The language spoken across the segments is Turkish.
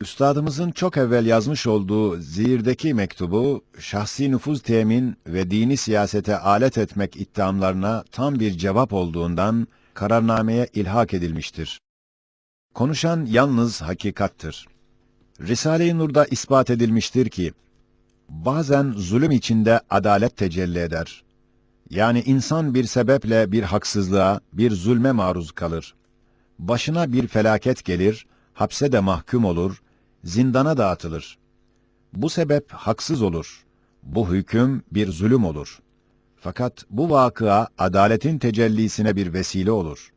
Üstadımızın çok evvel yazmış olduğu zihirdeki mektubu, şahsi nüfuz temin ve dini siyasete alet etmek ittihamlarına tam bir cevap olduğundan kararnameye ilhak edilmiştir. Konuşan yalnız hakikattır. Risale-i Nur'da ispat edilmiştir ki, bazen zulüm içinde adalet tecelli eder. Yani insan bir sebeple bir haksızlığa, bir zulme maruz kalır. Başına bir felaket gelir, hapse de mahkum olur, zindana da atılır. Bu sebep haksız olur. Bu hüküm bir zulüm olur. Fakat bu vakıa adaletin tecellisine bir vesile olur.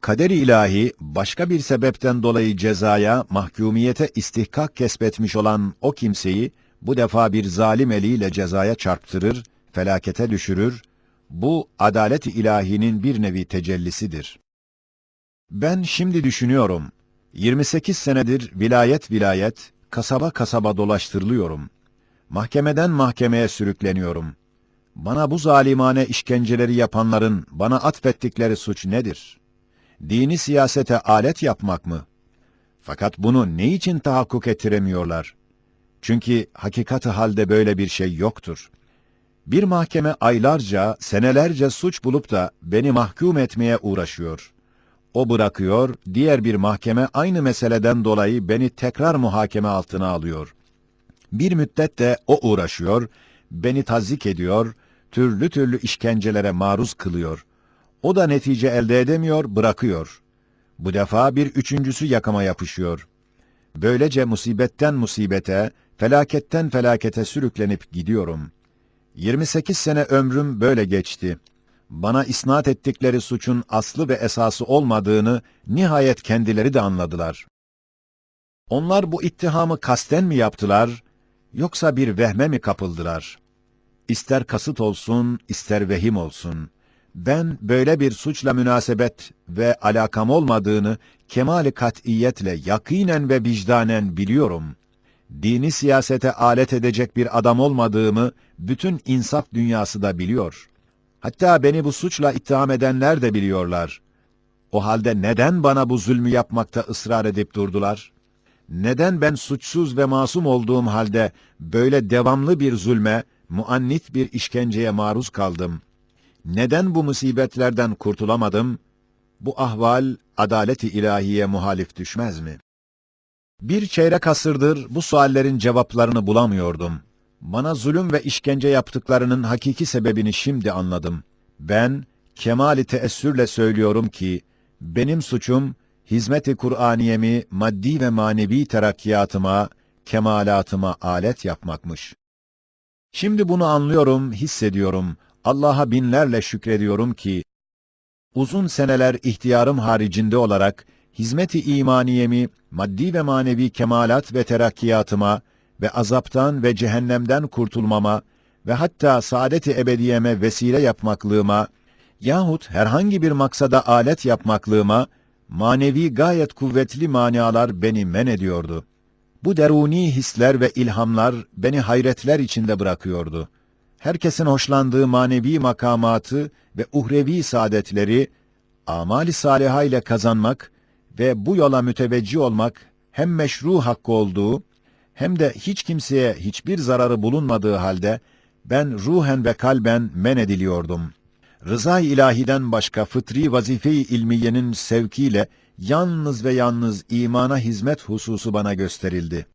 Kader-i ilahi başka bir sebepten dolayı cezaya, mahkumiyete istihkak kesbetmiş olan o kimseyi bu defa bir zalim eliyle cezaya çarptırır, felakete düşürür. Bu adalet-i ilahinin bir nevi tecellisidir. Ben şimdi düşünüyorum. 28 senedir vilayet vilayet, kasaba kasaba dolaştırılıyorum. Mahkemeden mahkemeye sürükleniyorum. Bana bu zalimane işkenceleri yapanların bana atfettikleri suç nedir? Dini siyasete alet yapmak mı? Fakat bunu ne için tahakkuk ettiremiyorlar? Çünkü hakikati halde böyle bir şey yoktur. Bir mahkeme aylarca, senelerce suç bulup da beni mahkum etmeye uğraşıyor. O bırakıyor, diğer bir mahkeme aynı meseleden dolayı beni tekrar muhakeme altına alıyor. Bir müddet de o uğraşıyor, beni tazik ediyor, türlü türlü işkencelere maruz kılıyor. O da netice elde edemiyor, bırakıyor. Bu defa bir üçüncüsü yakama yapışıyor. Böylece musibetten musibete, felaketten felakete sürüklenip gidiyorum. 28 sene ömrüm böyle geçti bana isnat ettikleri suçun aslı ve esası olmadığını nihayet kendileri de anladılar. Onlar bu ittihamı kasten mi yaptılar, yoksa bir vehme mi kapıldılar? İster kasıt olsun, ister vehim olsun. Ben böyle bir suçla münasebet ve alakam olmadığını kemali kat'iyetle, yakinen ve vicdanen biliyorum. Dini siyasete alet edecek bir adam olmadığımı bütün insaf dünyası da biliyor.'' Hatta beni bu suçla ittiham edenler de biliyorlar. O halde neden bana bu zulmü yapmakta ısrar edip durdular? Neden ben suçsuz ve masum olduğum halde böyle devamlı bir zulme, muannit bir işkenceye maruz kaldım? Neden bu musibetlerden kurtulamadım? Bu ahval adaleti ilahiye muhalif düşmez mi? Bir çeyrek asırdır bu suallerin cevaplarını bulamıyordum. Bana zulüm ve işkence yaptıklarının hakiki sebebini şimdi anladım. Ben, kemali teessürle söylüyorum ki, benim suçum, hizmet-i Kur'aniyemi maddi ve manevi terakkiyatıma, kemalatıma alet yapmakmış. Şimdi bunu anlıyorum, hissediyorum. Allah'a binlerle şükrediyorum ki, uzun seneler ihtiyarım haricinde olarak, hizmet-i imaniyemi maddi ve manevi kemalat ve terakkiyatıma, ve azaptan ve cehennemden kurtulmama ve hatta saadet-i ebediyeme vesile yapmaklığıma yahut herhangi bir maksada alet yapmaklığıma manevi gayet kuvvetli manialar beni men ediyordu. Bu deruni hisler ve ilhamlar beni hayretler içinde bırakıyordu. Herkesin hoşlandığı manevi makamatı ve uhrevi saadetleri amali saliha ile kazanmak ve bu yola müteveccih olmak hem meşru hakkı olduğu hem de hiç kimseye hiçbir zararı bulunmadığı halde ben ruhen ve kalben men ediliyordum. Rıza-i ilahiden başka fıtri vazife-i ilmiyenin sevkiyle yalnız ve yalnız imana hizmet hususu bana gösterildi.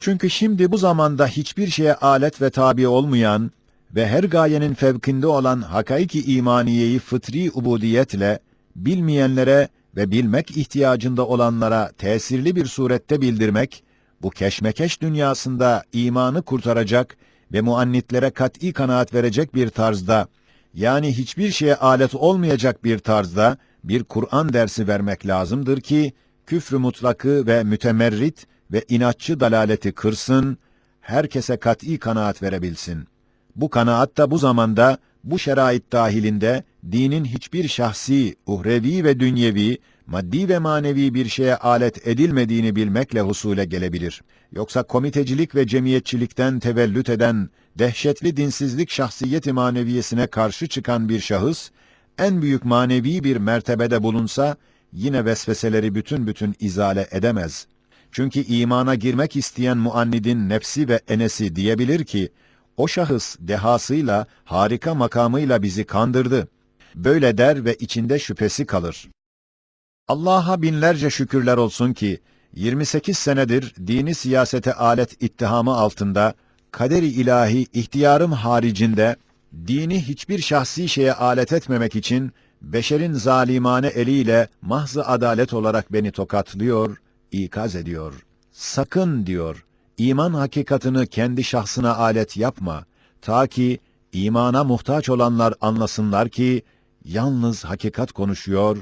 Çünkü şimdi bu zamanda hiçbir şeye alet ve tabi olmayan ve her gayenin fevkinde olan hakaiki imaniyeyi fıtri ubudiyetle bilmeyenlere ve bilmek ihtiyacında olanlara tesirli bir surette bildirmek bu keşmekeş dünyasında imanı kurtaracak ve muannitlere kat'î kanaat verecek bir tarzda, yani hiçbir şeye alet olmayacak bir tarzda bir Kur'an dersi vermek lazımdır ki, küfrü mutlakı ve mütemerrit ve inatçı dalaleti kırsın, herkese kat'î kanaat verebilsin. Bu kanaat da bu zamanda, bu şerait dahilinde, dinin hiçbir şahsi, uhrevi ve dünyevi, maddi ve manevi bir şeye alet edilmediğini bilmekle husule gelebilir. Yoksa komitecilik ve cemiyetçilikten tevellüt eden dehşetli dinsizlik şahsiyeti maneviyesine karşı çıkan bir şahıs, en büyük manevi bir mertebede bulunsa, yine vesveseleri bütün bütün izale edemez. Çünkü imana girmek isteyen muannidin nefsi ve enesi diyebilir ki, o şahıs dehasıyla, harika makamıyla bizi kandırdı. Böyle der ve içinde şüphesi kalır. Allah'a binlerce şükürler olsun ki, 28 senedir dini siyasete alet ittihamı altında, kaderi ilahi ihtiyarım haricinde, dini hiçbir şahsi şeye alet etmemek için, beşerin zalimane eliyle mahzı adalet olarak beni tokatlıyor, ikaz ediyor. Sakın diyor, iman hakikatını kendi şahsına alet yapma, ta ki imana muhtaç olanlar anlasınlar ki, yalnız hakikat konuşuyor,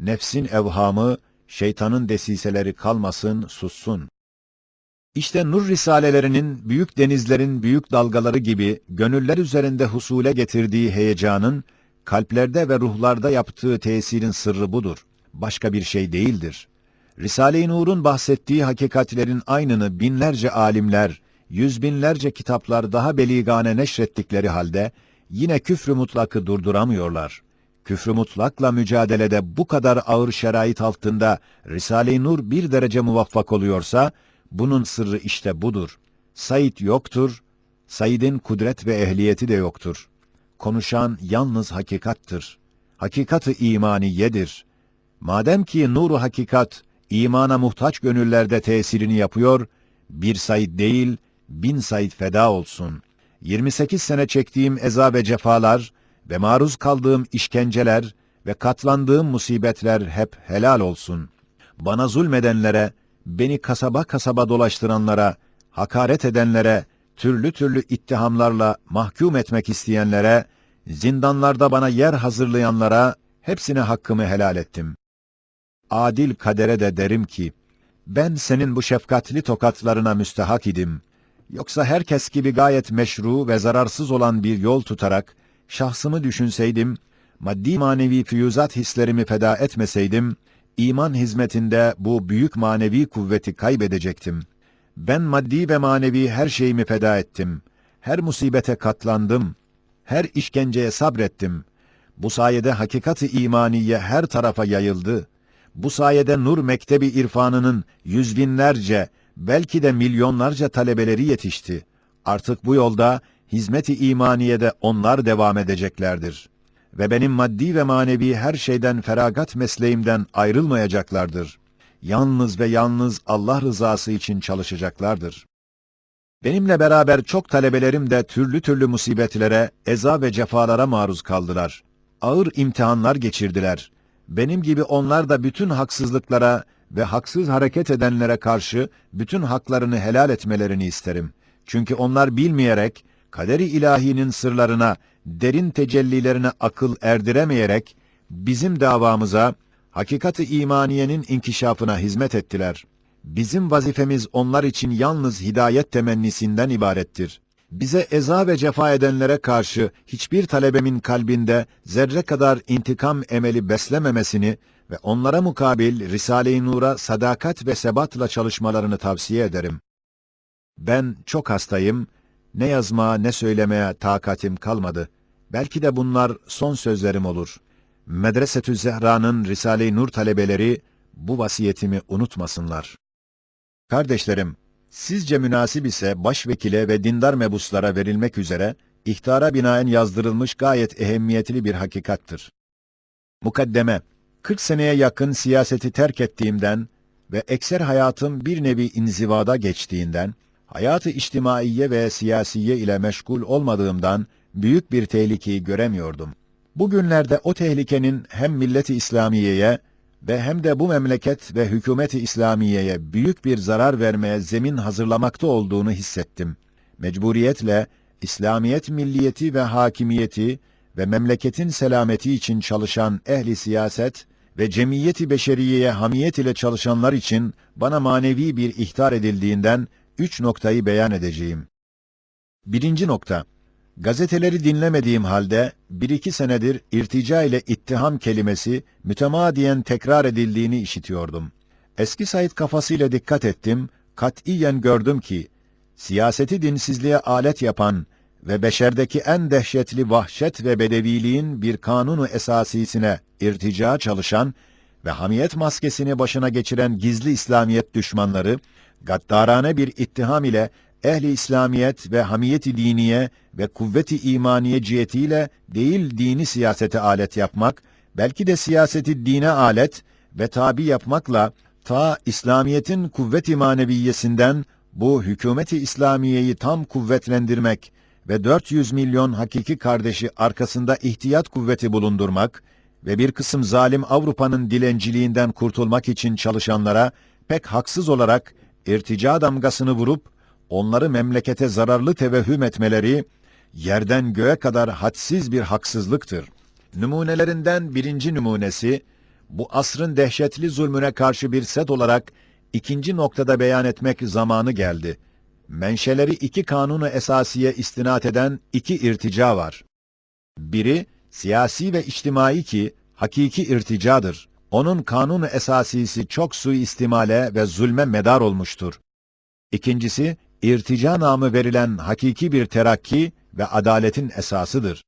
nefsin evhamı, şeytanın desiseleri kalmasın, sussun. İşte nur risalelerinin büyük denizlerin büyük dalgaları gibi gönüller üzerinde husule getirdiği heyecanın, kalplerde ve ruhlarda yaptığı tesirin sırrı budur. Başka bir şey değildir. Risale-i Nur'un bahsettiği hakikatlerin aynını binlerce alimler, yüz binlerce kitaplar daha beligane neşrettikleri halde, yine küfrü mutlakı durduramıyorlar. Küfrü mutlakla mücadelede bu kadar ağır şerait altında Risale-i Nur bir derece muvaffak oluyorsa, bunun sırrı işte budur. Said yoktur, Said'in kudret ve ehliyeti de yoktur. Konuşan yalnız hakikattır. Hakikatı imaniyedir. Madem ki nuru hakikat, imana muhtaç gönüllerde tesirini yapıyor, bir Said değil, bin Said feda olsun. 28 sene çektiğim eza ve cefalar ve maruz kaldığım işkenceler ve katlandığım musibetler hep helal olsun. Bana zulmedenlere, beni kasaba kasaba dolaştıranlara, hakaret edenlere, türlü türlü ittihamlarla mahkum etmek isteyenlere, zindanlarda bana yer hazırlayanlara, hepsine hakkımı helal ettim. Adil kadere de derim ki, ben senin bu şefkatli tokatlarına müstehak idim. Yoksa herkes gibi gayet meşru ve zararsız olan bir yol tutarak, şahsımı düşünseydim, maddi manevi füyüzat hislerimi feda etmeseydim, iman hizmetinde bu büyük manevi kuvveti kaybedecektim. Ben maddi ve manevi her şeyimi feda ettim. Her musibete katlandım. Her işkenceye sabrettim. Bu sayede hakikati imaniye her tarafa yayıldı. Bu sayede Nur Mektebi irfanının yüz binlerce, belki de milyonlarca talebeleri yetişti. Artık bu yolda hizmet-i imaniyede onlar devam edeceklerdir. Ve benim maddi ve manevi her şeyden feragat mesleğimden ayrılmayacaklardır. Yalnız ve yalnız Allah rızası için çalışacaklardır. Benimle beraber çok talebelerim de türlü türlü musibetlere, eza ve cefalara maruz kaldılar. Ağır imtihanlar geçirdiler. Benim gibi onlar da bütün haksızlıklara ve haksız hareket edenlere karşı bütün haklarını helal etmelerini isterim. Çünkü onlar bilmeyerek, kaderi ilahinin sırlarına, derin tecellilerine akıl erdiremeyerek, bizim davamıza, hakikati imaniyenin inkişafına hizmet ettiler. Bizim vazifemiz onlar için yalnız hidayet temennisinden ibarettir. Bize eza ve cefa edenlere karşı hiçbir talebemin kalbinde zerre kadar intikam emeli beslememesini ve onlara mukabil Risale-i Nur'a sadakat ve sebatla çalışmalarını tavsiye ederim. Ben çok hastayım, ne yazmaya ne söylemeye takatim kalmadı. Belki de bunlar son sözlerim olur. Medresetü Zehra'nın Risale-i Nur talebeleri bu vasiyetimi unutmasınlar. Kardeşlerim, sizce münasip ise başvekile ve dindar mebuslara verilmek üzere ihtara binaen yazdırılmış gayet ehemmiyetli bir hakikattır. Mukaddeme, 40 seneye yakın siyaseti terk ettiğimden ve ekser hayatım bir nevi inzivada geçtiğinden, hayatı içtimaiye ve siyasiye ile meşgul olmadığımdan büyük bir tehlikeyi göremiyordum. Bugünlerde o tehlikenin hem milleti İslamiye'ye ve hem de bu memleket ve hükümeti İslamiye'ye büyük bir zarar vermeye zemin hazırlamakta olduğunu hissettim. Mecburiyetle İslamiyet milliyeti ve hakimiyeti ve memleketin selameti için çalışan ehli siyaset ve cemiyeti beşeriyeye hamiyet ile çalışanlar için bana manevi bir ihtar edildiğinden üç noktayı beyan edeceğim. Birinci nokta, gazeteleri dinlemediğim halde bir iki senedir irtica ile ittiham kelimesi mütemadiyen tekrar edildiğini işitiyordum. Eski Said kafasıyla dikkat ettim, katiyen gördüm ki, siyaseti dinsizliğe alet yapan ve beşerdeki en dehşetli vahşet ve bedeviliğin bir kanunu esasisine irtica çalışan ve hamiyet maskesini başına geçiren gizli İslamiyet düşmanları, gaddarane bir ittiham ile ehli İslamiyet ve hamiyeti diniye ve kuvveti imaniye cihetiyle değil dini siyasete alet yapmak, belki de siyaseti dine alet ve tabi yapmakla ta İslamiyetin kuvvet-i maneviyesinden bu hükümeti İslamiyeyi tam kuvvetlendirmek ve 400 milyon hakiki kardeşi arkasında ihtiyat kuvveti bulundurmak ve bir kısım zalim Avrupa'nın dilenciliğinden kurtulmak için çalışanlara pek haksız olarak irtica damgasını vurup onları memlekete zararlı tevehhüm etmeleri yerden göğe kadar hadsiz bir haksızlıktır. Numunelerinden birinci numunesi bu asrın dehşetli zulmüne karşı bir set olarak ikinci noktada beyan etmek zamanı geldi. Menşeleri iki kanunu esasiye istinat eden iki irtica var. Biri, siyasi ve içtimai ki, hakiki irticadır. Onun kanunu esasisi çok suistimale ve zulme medar olmuştur. İkincisi, irtica namı verilen hakiki bir terakki ve adaletin esasıdır.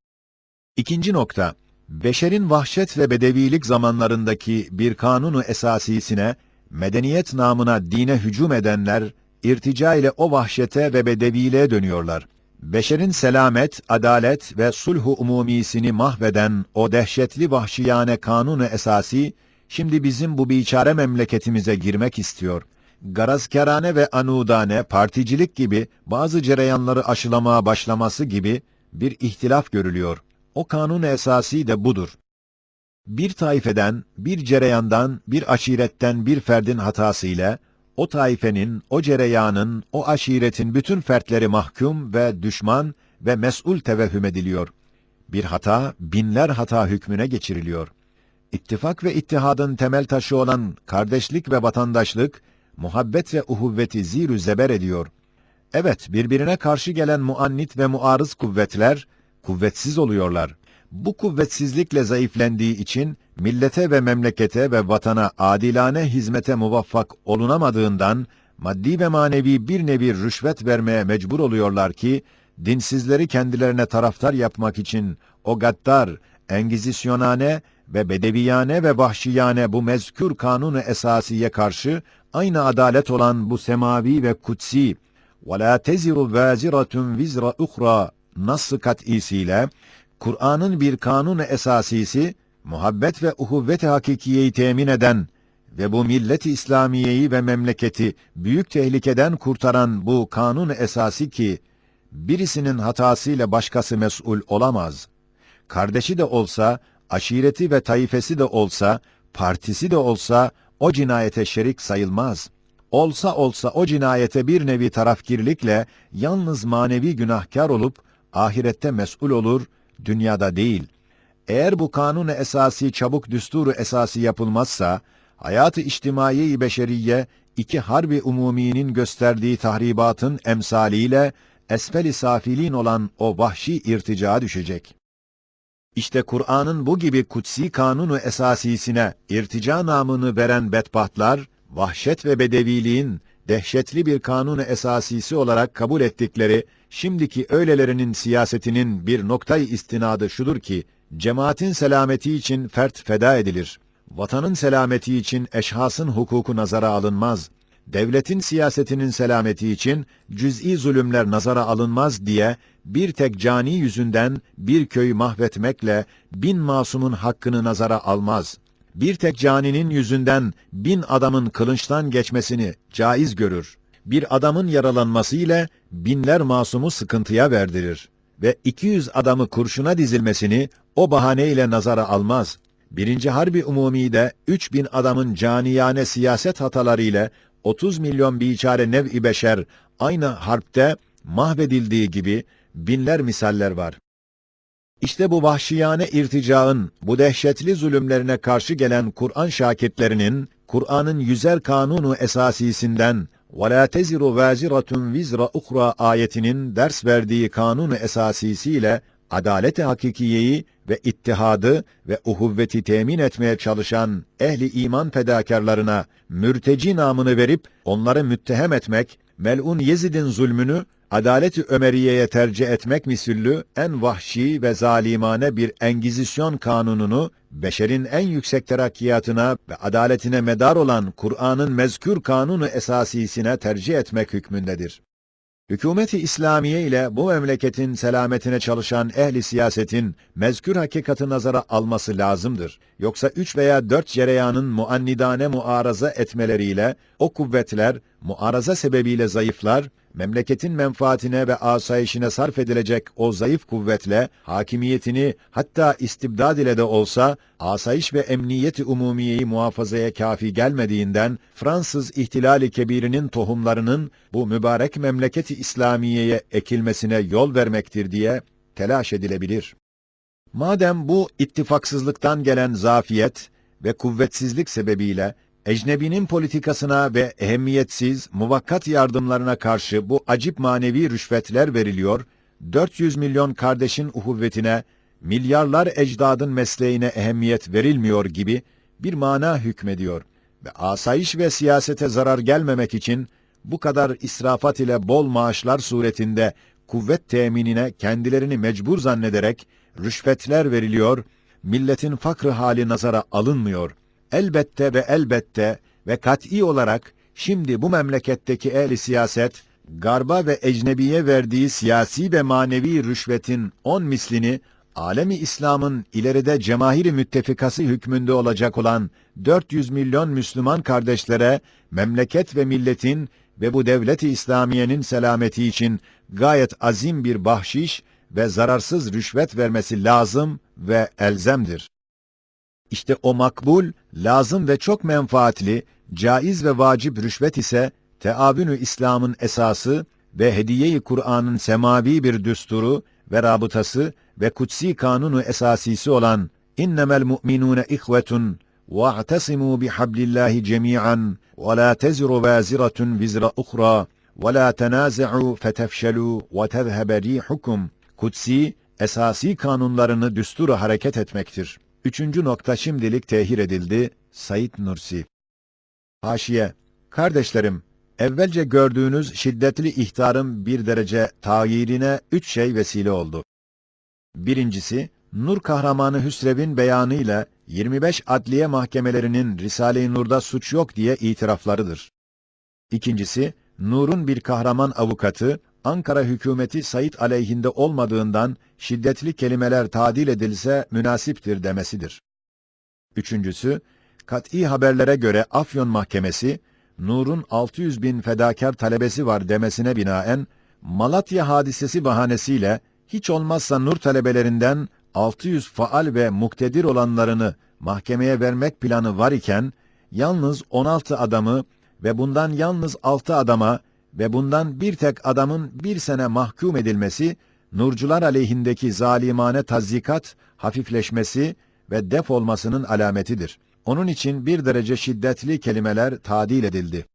İkinci nokta, beşerin vahşet ve bedevilik zamanlarındaki bir kanunu esasisine, medeniyet namına dine hücum edenler, irtica ile o vahşete ve bedeviliğe dönüyorlar. Beşerin selamet, adalet ve sulhu umumisini mahveden o dehşetli vahşiyane kanunu esasi, şimdi bizim bu biçare memleketimize girmek istiyor. Garazkerane ve anudane, particilik gibi bazı cereyanları aşılamaya başlaması gibi bir ihtilaf görülüyor. O kanun esası de budur. Bir taifeden, bir cereyandan, bir aşiretten bir ferdin hatasıyla, o taifenin, o cereyanın, o aşiretin bütün fertleri mahkum ve düşman ve mes'ul tevehhüm ediliyor. Bir hata, binler hata hükmüne geçiriliyor. İttifak ve ittihadın temel taşı olan kardeşlik ve vatandaşlık, muhabbet ve uhuvveti zirü zeber ediyor. Evet, birbirine karşı gelen muannit ve muarız kuvvetler, kuvvetsiz oluyorlar. Bu kuvvetsizlikle zayıflendiği için millete ve memlekete ve vatana adilane hizmete muvaffak olunamadığından maddi ve manevi bir nevi rüşvet vermeye mecbur oluyorlar ki dinsizleri kendilerine taraftar yapmak için o gaddar, engizisyonane ve bedeviyane ve vahşiyane bu mezkür kanunu esasiye karşı aynı adalet olan bu semavi ve kutsi وَلَا تَزِرُ وَازِرَةٌ vizra اُخْرَى nasıl kat'isiyle Kur'an'ın bir kanun esasisi muhabbet ve uhuvvet hakikiyeyi temin eden ve bu millet-i İslamiyeyi ve memleketi büyük tehlikeden kurtaran bu kanun esası ki birisinin hatasıyla başkası mesul olamaz. Kardeşi de olsa aşireti ve taifesi de olsa, partisi de olsa o cinayete şerik sayılmaz. Olsa olsa o cinayete bir nevi tarafkirlikle yalnız manevi günahkar olup ahirette mes'ul olur, dünyada değil. Eğer bu kanun esası çabuk düsturu esası yapılmazsa, hayatı içtimai beşeriye iki harbi umuminin gösterdiği tahribatın emsaliyle esfel-i safilin olan o vahşi irtica düşecek. İşte Kur'an'ın bu gibi kutsi kanunu esasisine irtica namını veren bedbahtlar, vahşet ve bedeviliğin dehşetli bir kanunu esasisi olarak kabul ettikleri şimdiki öylelerinin siyasetinin bir noktayı istinadı şudur ki, cemaatin selameti için fert feda edilir. Vatanın selameti için eşhasın hukuku nazara alınmaz. Devletin siyasetinin selameti için cüz'i zulümler nazara alınmaz diye bir tek cani yüzünden bir köyü mahvetmekle bin masumun hakkını nazara almaz. Bir tek caninin yüzünden bin adamın kılınçtan geçmesini caiz görür bir adamın yaralanması ile binler masumu sıkıntıya verdirir ve 200 adamı kurşuna dizilmesini o bahaneyle nazara almaz. Birinci Harbi Umumi'de 3000 adamın caniyane siyaset hataları ile 30 milyon biçare nev-i beşer aynı harpte mahvedildiği gibi binler misaller var. İşte bu vahşiyane irticaın, bu dehşetli zulümlerine karşı gelen Kur'an şakirtlerinin, Kur'an'ın yüzer kanunu esasisinden وَلَا تَزِرُ وَازِرَةٌ vizra اُخْرَى ayetinin ders verdiği kanunu esasisiyle adalet-i hakikiyeyi ve ittihadı ve uhuvveti temin etmeye çalışan ehli iman fedakarlarına mürteci namını verip onları müttehem etmek, mel'un Yezid'in zulmünü adalet-i Ömeriye'ye tercih etmek misüllü en vahşi ve zalimane bir engizisyon kanununu beşerin en yüksek terakkiyatına ve adaletine medar olan Kur'an'ın mezkür kanunu esasisine tercih etmek hükmündedir. Hükümeti İslamiye ile bu memleketin selametine çalışan ehli siyasetin mezkür hakikati nazara alması lazımdır. Yoksa üç veya dört cereyanın muannidane muaraza etmeleriyle o kuvvetler muaraza sebebiyle zayıflar, memleketin menfaatine ve asayişine sarf edilecek o zayıf kuvvetle hakimiyetini hatta istibdad ile de olsa asayiş ve emniyeti umumiyeyi muhafazaya kafi gelmediğinden Fransız ihtilali kebirinin tohumlarının bu mübarek memleketi İslamiye'ye ekilmesine yol vermektir diye telaş edilebilir. Madem bu ittifaksızlıktan gelen zafiyet ve kuvvetsizlik sebebiyle ecnebinin politikasına ve ehemmiyetsiz, muvakkat yardımlarına karşı bu acip manevi rüşvetler veriliyor, 400 milyon kardeşin uhuvvetine, milyarlar ecdadın mesleğine ehemmiyet verilmiyor gibi bir mana hükmediyor ve asayiş ve siyasete zarar gelmemek için bu kadar israfat ile bol maaşlar suretinde kuvvet teminine kendilerini mecbur zannederek rüşvetler veriliyor, milletin fakrı hali nazara alınmıyor. Elbette ve elbette ve kat'î olarak şimdi bu memleketteki ehli siyaset, garba ve ecnebiye verdiği siyasi ve manevi rüşvetin on mislini, alemi İslam'ın ileride cemahiri müttefikası hükmünde olacak olan 400 milyon Müslüman kardeşlere, memleket ve milletin ve bu devlet-i İslamiye'nin selameti için gayet azim bir bahşiş ve zararsız rüşvet vermesi lazım ve elzemdir. İşte o makbul, lazım ve çok menfaatli, caiz ve vacip rüşvet ise teabünü İslam'ın esası ve hediyeyi Kur'an'ın semavi bir düsturu ve rabıtası ve kutsi kanunu esasisi olan innemel mu'minune ihvetun واعتصموا بحبل الله جميعا ولا تزر وازرة وزر أخرى ولا تنازعوا فتفشلوا وتذهب ريحكم kutsi esasi kanunlarını düstura hareket etmektir. Üçüncü nokta şimdilik tehir edildi. Said Nursi Haşiye Kardeşlerim, evvelce gördüğünüz şiddetli ihtarın bir derece tayirine üç şey vesile oldu. Birincisi, Nur kahramanı Hüsrev'in beyanıyla 25 adliye mahkemelerinin Risale-i Nur'da suç yok diye itiraflarıdır. İkincisi, Nur'un bir kahraman avukatı, Ankara hükümeti Said aleyhinde olmadığından şiddetli kelimeler tadil edilse münasiptir demesidir. Üçüncüsü, kat'î haberlere göre Afyon Mahkemesi, Nur'un 600 bin fedakar talebesi var demesine binaen, Malatya hadisesi bahanesiyle hiç olmazsa Nur talebelerinden 600 faal ve muktedir olanlarını mahkemeye vermek planı var iken, yalnız 16 adamı ve bundan yalnız 6 adama ve bundan bir tek adamın bir sene mahkum edilmesi, nurcular aleyhindeki zalimane tazikat, hafifleşmesi ve def olmasının alametidir. Onun için bir derece şiddetli kelimeler tadil edildi.